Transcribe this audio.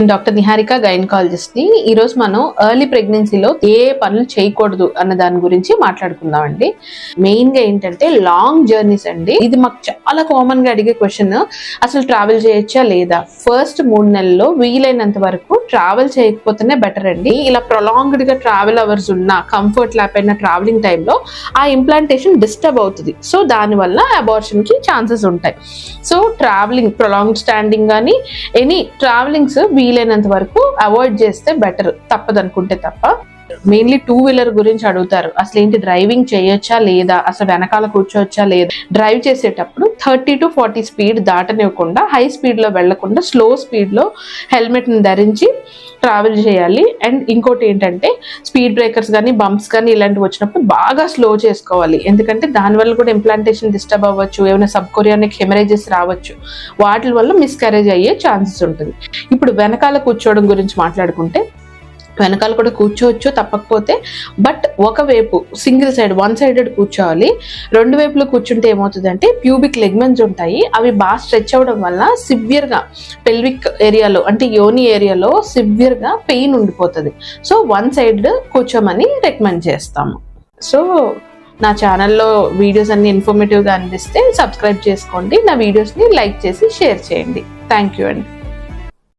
Doctor Niharika గైనకాలజిస్ట్ని ఈ రోజు మనం ఎర్లీ ప్రెగ్నెన్సీలో ఏ పనులు చేయకూడదు అన్న దాని గురించి మాట్లాడుకుందాం అండి మెయిన్గా ఏంటంటే లాంగ్ జర్నీస్ అండి. ఇది మాకు చాలా కామన్గా అడిగే క్వశ్చన్. అసలు ట్రావెల్ చేయొచ్చా లేదా? ఫస్ట్ మూడు నెలల్లో వీలైనంత వరకు ట్రావెల్ చేయకపోతేనే బెటర్ అండి. ఇలా ప్రొలాంగ్డ్గా ట్రావెల్ అవర్స్ ఉన్న కంఫర్ట్ లేకపోయిన ట్రావెలింగ్ టైంలో ఆ ఇంప్లాంటేషన్ డిస్టర్బ్ అవుతుంది. సో దానివల్ల అబార్షన్కి ఛాన్సెస్ ఉంటాయి. సో ట్రావెలింగ్ ప్రొలాంగ్ స్టాండింగ్ కానీ ఎనీ ట్రావెలింగ్స్ వీలైనంత వరకు అవాయిడ్ చేస్తే బెటర్. తప్పదనుకుంటే తప్ప. మెయిన్లీ టూ వీలర్ గురించి అడుగుతారు. అసలు ఏంటి డ్రైవింగ్ చేయొచ్చా లేదా? అసలు వెనకాల కూర్చోవచ్చా లేదా? డ్రైవ్ చేసేటప్పుడు థర్టీ టు ఫార్టీ స్పీడ్ దాటనివ్వకుండా హై స్పీడ్లో వెళ్ళకుండా స్లో స్పీడ్లో హెల్మెట్ని ధరించి ట్రావెల్ చేయాలి. అండ్ ఇంకోటి ఏంటంటే స్పీడ్ బ్రేకర్స్ కానీ బంప్స్ కానీ ఇలాంటివి వచ్చినప్పుడు బాగా స్లో చేసుకోవాలి. ఎందుకంటే దానివల్ల కూడా ఇంప్లాంటేషన్ డిస్టర్బ్ అవ్వచ్చు ఏమైనా సబ్ కొరియానిక్ హెమరేజెస్ రావచ్చు. వాటి వల్ల మిస్కరేజ్ అయ్యే ఛాన్సెస్ ఉంటుంది. ఇప్పుడు వెనకాల కూర్చోవడం గురించి మాట్లాడుకుంటే వెనకాల కూడా కూర్చోవచ్చు తప్పకపోతే. బట్ ఒకవైపు సింగిల్ సైడ్ వన్ సైడెడ్ కూర్చోవాలి. రెండు వైపులో కూర్చుంటే ఏమవుతుందంటే ప్యూబిక్ లెగ్మెంట్స్ ఉంటాయి. అవి బాగా స్ట్రెచ్ అవ్వడం వల్ల సివియర్గా పెల్విక్ ఏరియాలో అంటే యోని ఏరియాలో సివియర్గా పెయిన్ ఉండిపోతుంది. సో వన్ సైడ్ కూర్చోమని రికమెండ్ చేస్తాము. సో నా ఛానల్లో వీడియోస్ అన్ని ఇన్ఫర్మేటివ్గా అనిపిస్తే సబ్స్క్రైబ్ చేసుకోండి. నా వీడియోస్ని లైక్ చేసి షేర్ చేయండి. థ్యాంక్ యూ అండి.